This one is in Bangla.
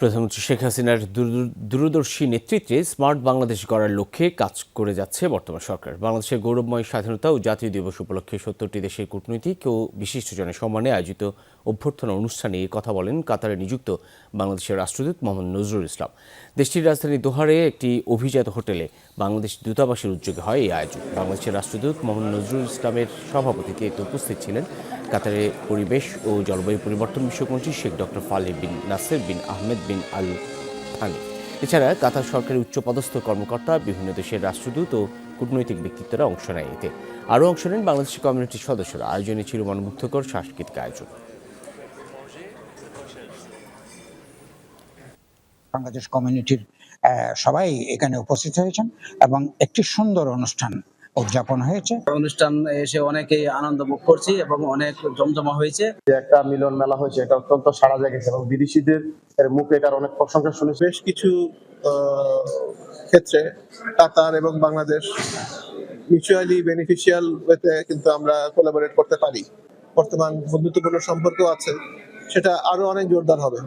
প্রধানমন্ত্রী শেখ হাসিনার দূরদর্শী নেতৃত্বে স্মার্ট বাংলাদেশ গড়ার লক্ষ্যে কাজ করে যাচ্ছে বর্তমান সরকার। বাংলাদেশের গৌরবময় স্বাধীনতা ও জাতীয় দিবস উপলক্ষে সত্তরটি দেশের কূটনৈতিক ও বিশিষ্টজনের সম্মানে আয়োজিত অভ্যর্থনা অনুষ্ঠানে কথা বলেন কাতারে নিযুক্ত বাংলাদেশের রাষ্ট্রদূত মোহাম্মদ নজরুল ইসলাম। দেশটির রাজধানী দোহারে একটি অভিজাত হোটেলে বাংলাদেশ দূতাবাসের উদ্যোগে হয় এই আয়োজন। বাংলাদেশের রাষ্ট্রদূত মোহাম্মদ নজরুল ইসলামের সভাপতিতে এতে উপস্থিত ছিলেন কাতারে পরিবেশ ও জলবায়ু পরিবর্তন বিষয়ক Sheikh doctor Faleh bin Nasser bin Ahmed bin Al Thani এছাড়া কাতার সরকারের উচ্চপদস্থ কর্মকর্তা, বিভিন্ন দেশের রাষ্ট্রদূত ও কূটনৈতিক ব্যক্তিত্বরা অংশ নেয় এতে। আরও অংশ নেন বাংলাদেশি কমিউনিটির সদস্যরা। আয়োজনে ছিল মনোমুগ্ধকর সাংস্কৃতিক আয়োজন। বাংলাদেশ কমিউনিটির সবাই এখানে উপস্থিত হয়েছেন এবং একটি সুন্দর অনুষ্ঠান উদযাপন হয়েছে। অনুষ্ঠান এসে অনেকেই আনন্দ ভোগ করছি এবং অনেক জমজমা হয়েছে। যে একটা মিলন মেলা হয়েছে এটা অত্যন্ত সারা জাগিয়েছে এবং বিদেশিদের এর মুখে এটার অনেক প্রশংসা শুনেছি। বেশ কিছু আহ, ক্ষেত্রে কাতার এবং বাংলাদেশ মিউচুয়ালি বেনিফিশিয়াল ওয়েতে কিন্তু আমরা কোলাবোরেট করতে পারি। বর্তমান বন্ধুত্বপূর্ণ সম্পর্ক আছে সেটা আরও অনেক জোরদার হবে।